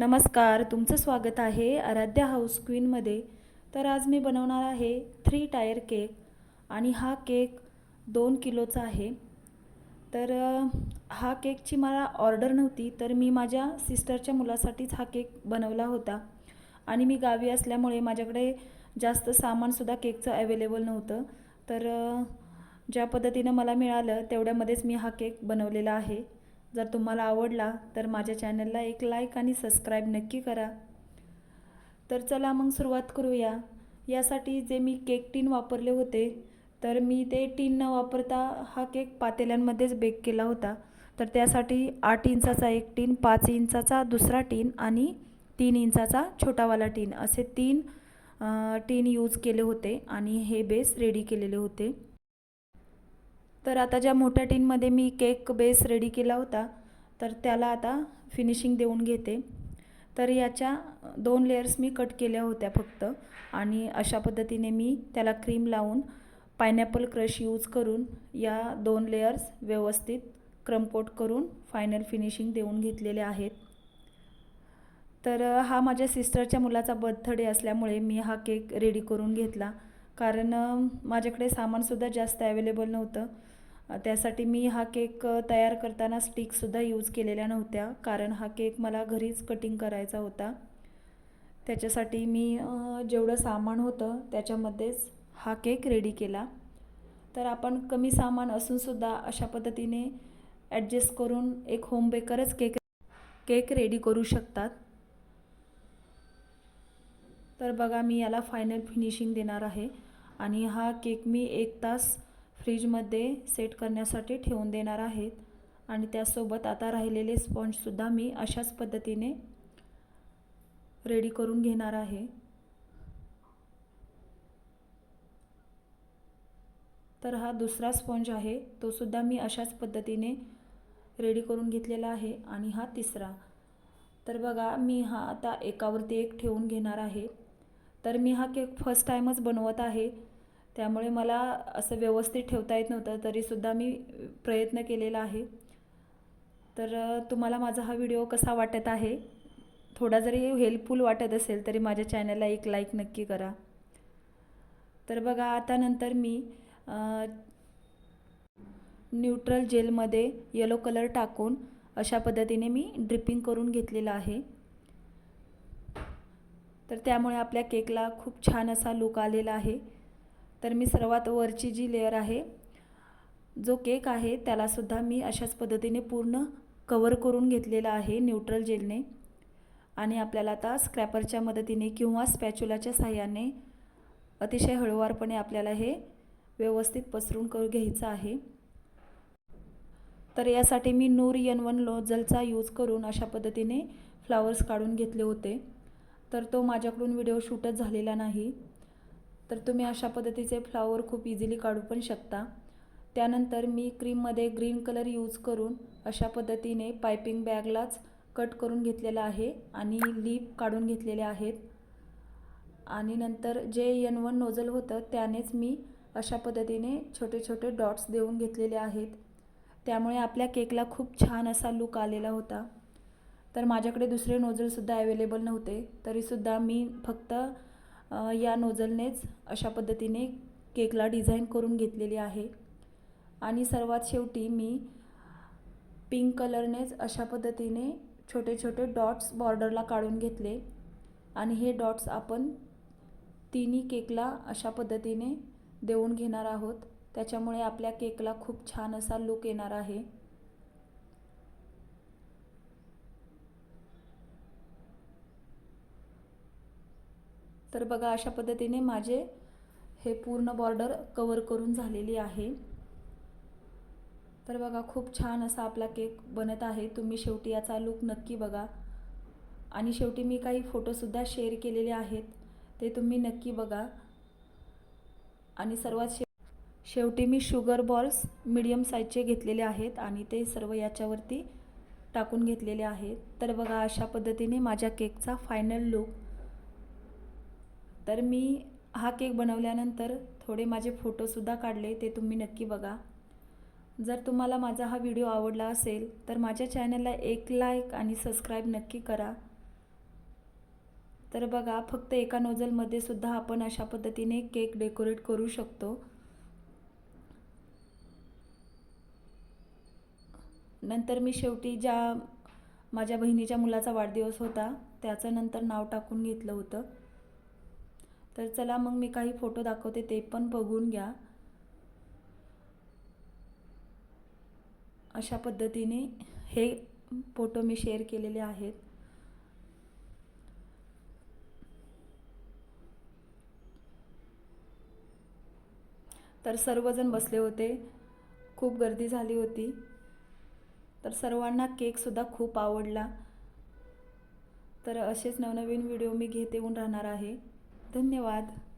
नमस्कार तुमचं स्वागत आहे आराध्या हाऊस क्वीनमध्ये तर आज मी बनवणार आहे थ्री टायर केक आणि हा केक दोन किलोचा आहे. तर हा केकची मला ऑर्डर नव्हती तर मी माझ्या सिस्टरच्या मुलासाठीच हा केक बनवला होता. आणि मी गावी असल्यामुळे माझ्याकडे जास्त सामानसुद्धा केकचं अवेलेबल नव्हतं. तर ज्या पद्धतीनं मला मिळालं तेवढ्यामध्येच मी हा केक बनवलेला आहे. जर तुम्हाला आवडला तर माझ्या चॅनलला एक लाईक आणि सबस्क्राईब नक्की करा. तर चला मग सुरुवात करूया. यासाठी जे मी केक टीन वापरले होते तर मी ते टीन न वापरता हा केक पातेल्यांमध्येच बेक केला होता. तर त्यासाठी आठ इंचाचा एक टीन पाच इंचाचा दुसरा टीन आणि तीन इंचाचा छोटावाला टीन असे तीन टीन यूज केले होते आणि हे बेस रेडी केलेले होते. तर आता ज्या मोठ्या टीनमध्ये मी केक बेस रेडी केला होता तर त्याला आता फिनिशिंग देऊन घेते. तर याच्या दोन लेयर्स मी कट केल्या होत्या फक्त आणि अशा पद्धतीने मी त्याला क्रीम लावून पायनॅपल क्रश यूज करून या दोन लेयर्स व्यवस्थित क्रमकोट करून फायनल फिनिशिंग देऊन घेतलेले आहेत. तर हा माझ्या सिस्टरच्या मुलाचा बर्थडे असल्यामुळे मी हा केक रेडी करून घेतला. कारण माझ्याकडे सामानसुद्धा जास्त अवेलेबल नव्हतं. त्यासाठी मी हा केक तयार करताना स्टिकसुद्धा यूज केलेल्या नव्हत्या. कारण हा केक मला घरीच कटिंग करायचा होता. त्याच्यासाठी मी जेवढं सामान होतं त्याच्यामध्येच हा केक रेडी केला. तर आपण कमी सामान असूनसुद्धा अशा पद्धतीने ॲडजस्ट करून एक होम बेकरच केक केक रेडी करू शकतात. तर बघा मी याला फायनल फिनिशिंग देणार आहे. आणि हा केक मी एक तास फ्रीजमध्ये सेट करण्यासाठी ठेवून देणार आहेत. आणि त्यासोबत आता राहिलेले स्पॉन्जसुद्धा मी अशाच पद्धतीने रेडी करून घेणार आहे. तर हा दुसरा स्पॉन्ज आहे. तो सुद्धा मी अशाच पद्धतीने रेडी करून घेतलेला आहे. आणि हा तिसरा. तर बघा मी हा आता एकावरती एक ठेवून घेणार आहे. तर मी हा केक फर्स्ट टाईमच बनवत आहे. त्यामुळे मला असं व्यवस्थित ठेवता येत नव्हतं तरीसुद्धा मी प्रयत्न केलेला आहे. तर तुम्हाला माझा हा व्हिडिओ कसा वाटत आहे? थोडा जरी हेल्पफुल वाटत असेल तरी माझ्या चॅनलला एक लाईक नक्की करा. तर बघा आता नंतर मी न्यूट्रल जेलमध्ये येलो कलर टाकून अशा पद्धतीने मी ड्रिपिंग करून घेतलेलं आहे. तर त्यामुळे आपल्या केकला खूप छान असा लुक आलेला आहे. तर मी सर्वात वरची जी लेअर आहे जो केक आहे त्यालासुद्धा मी अशाच पद्धतीने पूर्ण कवर करून घेतलेला आहे न्यूट्रल जेलने आणि आपल्याला आता स्क्रॅपरच्या मदतीने किंवा स्पॅच्युलाच्या साह्याने अतिशय हळूवारपणे आपल्याला हे व्यवस्थित पसरून करू घ्यायचं आहे. तर यासाठी मी नूर यन वन लोजलचा यूज करून अशा पद्धतीने फ्लावर्स काढून घेतले होते. तर तो माझ्याकडून व्हिडिओ शूटच झालेला नाही. तर तुम्ही अशा पद्धतीचे फ्लावर खूप इझिली काढू पण शकता. त्यानंतर मी क्रीममध्ये ग्रीन कलर यूज करून अशा पद्धतीने पायपिंग बॅगलाच कट करून घेतलेला आहे आणि लीप काढून घेतलेले आहेत. आणि नंतर जे यन वन नोझल होतं त्यानेच मी अशा पद्धतीने छोटे छोटे डॉट्स देऊन घेतलेले आहेत. त्यामुळे आपल्या केकला खूप छान असा लुक आलेला होता. तर माझ्याकडे दुसरे नोझलसुद्धा अवेलेबल नव्हते. तरीसुद्धा मी फक्त या नोजलनेच अशा पद्धतीने केकला डिझाईन करून घेतलेली आहे. आणि सर्वात शेवटी मी पिंक कलरनेच अशा पद्धतीने छोटे छोटे डॉट्स बॉर्डरला काढून घेतले. आणि हे डॉट्स आपण तिन्ही केकला अशा पद्धतीने देऊन घेणार आहोत. त्याच्यामुळे आपल्या केकला खूप छान असा लुक येणार आहे. तर बघा अशा पद्धतीने माझे हे पूर्ण बॉर्डर कवर करून झालेली आहे. तर बघा खूप छान असा आपला केक बनत आहे. तुम्ही शेवटी याचा लुक नक्की बघा. आणि शेवटी मी काही फोटोसुद्धा शेअर केलेले आहेत. ते तुम्ही नक्की बघा. आणि सर्वात शे शेवटी मी शुगर बॉल्स मीडियम साईजचे घेतलेले आहेत आणि ते सर्व याच्यावरती टाकून घेतलेले आहेत. तर बघा अशा पद्धतीने माझ्या केकचा फायनल लुक तर मी हा केक बनवल्यानंतर थोडे माझे फोटोसुद्धा काढले ते तुम्ही नक्की बघा. जर तुम्हाला माझा हा व्हिडिओ आवडला असेल तर माझ्या चॅनलला एक लाईक आणि सबस्क्राईब नक्की करा. तर बघा फक्त एका नोजलमध्ये सुद्धा आपण अशा पद्धतीने केक डेकोरेट करू शकतो. नंतर मी शेवटी ज्या माझ्या बहिणीच्या मुलाचा वाढदिवस होता त्याचं नंतर नाव टाकून घेतलं होतं. तर चला मग मी काही फोटो दाखवते ते पण बघून घ्या. अशा पद्धतीने हे फोटो मी शेअर केलेले आहेत. तर सर्वजण बसले होते. खूप गर्दी झाली होती. तर सर्वांना केकसुद्धा खूप आवडला. तर असेच नवनवीन व्हिडिओ मी घेत येऊन राहणार आहे. धन्यवाद.